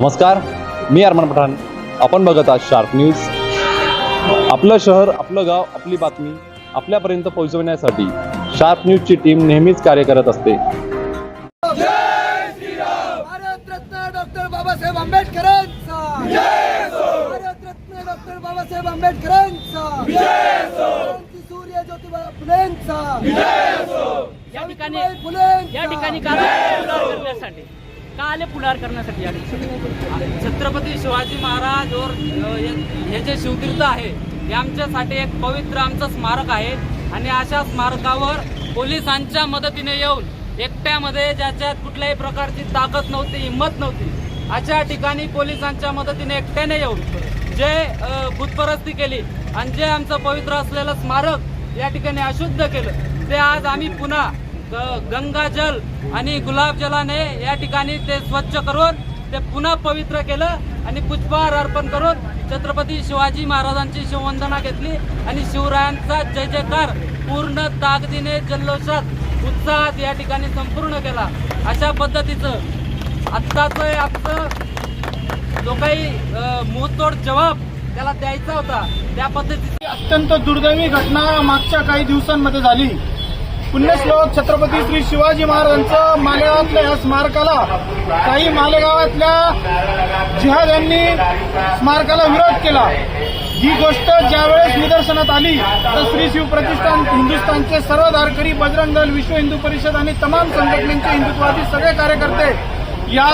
नमस्कार मी अरमान पठाण. आपण बघत आहात शार्प न्यूज आपलं शहर आपलं गाव आपली बातमी आपल्यापर्यंत पोहोचवण्यासाठी शार्प न्यूजची टीम नेहमीच कार्य करत असते. भारतरत्न डॉक्टर बाबासाहेब आंबेडकरांचा. भारतरत्न डॉक्टर बाबासाहेब आंबेडकरांचा. क्रांती सूर्य ज्योतिबा फुलेंचा. या ठिकाणी फुलेंचा. या ठिकाणी करण्यासाठी? का आले पुढार करण्यासाठी या छत्रपती शिवाजी महाराज और हे- जे शिवतीर्थ आहे हे आमच्यासाठी एक पवित्र आमचं स्मारक आहे. आणि अशा स्मारकावर पोलिसांच्या मदतीने येऊन एकट्यामध्ये ज्याच्यात कुठल्याही प्रकारची ताकद नव्हती हिंमत नव्हती अशा ठिकाणी पोलिसांच्या मदतीने एकट्याने येऊन जे भूतपरस्ती केली आणि जे आमचं पवित्र असलेलं स्मारक या ठिकाणी अशुद्ध केलं ते आज आम्ही पुन्हा गंगाजल आणि गुलाबजलाने या ठिकाणी ते स्वच्छ करून ते पुन्हा पवित्र केलं आणि पुष्पहार अर्पण करून छत्रपती शिवाजी महाराजांची शिववंदना घेतली आणि शिवरायांचा जय जयकार पूर्ण ताकदीने जल्लोषात उत्साहात या ठिकाणी संपूर्ण केला. अशा पद्धतीचं आत्ताचं आमचं जो काही अ, मुहतोड जबाब त्याला द्यायचा होता. त्या पद्धतीची अत्यंत दुर्दैवी घटना मागच्या काही दिवसांमध्ये झाली. पुण्यश्लोक छत्रपती श्री शिवाजी महाराजांचं मालेगावातल्या या स्मारकाला काही मालेगावातल्या जिहाद्यांनी स्मारकाला विरोध केला. ही गोष्ट ज्यावेळेस निदर्शनात आली तर श्री शिव प्रतिष्ठान हिंदुस्थानचे सर्व धारकरी बजरंग दल विश्व हिंदू परिषद आणि तमाम संघटनेचे हिंदुत्वादी सगळे कार्यकर्ते या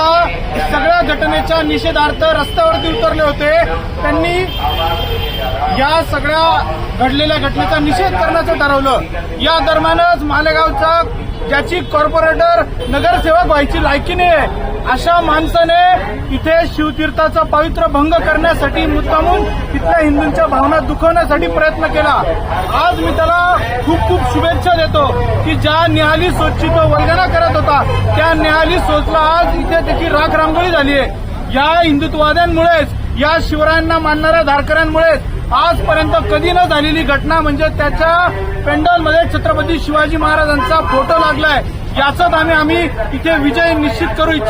सगळ्या घटनेच्या निषेधार्थ रस्त्यावरती उतरले होते. त्यांनी या सगळ्या घडलेल्या घटनेचा निषेध करण्याचं ठरवलं. या दरम्यानच मालेगावचा ज्याची कॉर्पोरेटर नगरसेवक व्हायची लायकी नाही अशा माणसाने इथे शिवतीर्थाचा पवित्र भंग करण्यासाठी मुद्दामून तिथल्या हिंदूंच्या भावना दुखवण्यासाठी प्रयत्न केला. आज मी त्याला खूप खूप शुभेच्छा देतो की ज्या निहाली सोचची तो वल्गना करत होता त्या निहाली सोचला आज इथे त्याची राख रांगोळी झाली आहे या हिंदुत्ववाद्यांमुळेच या शिवरायांना मानणाऱ्या धारकऱ्यांमुळेच आजपर्यंत कधी न झालेली घटना म्हणजे त्याच्या पेंडॉलमध्ये छत्रपती शिवाजी महाराजांचा फोटो लागलाय. याचाच आम्ही आम्ही इथे विजय निश्चित करू इच्छितो.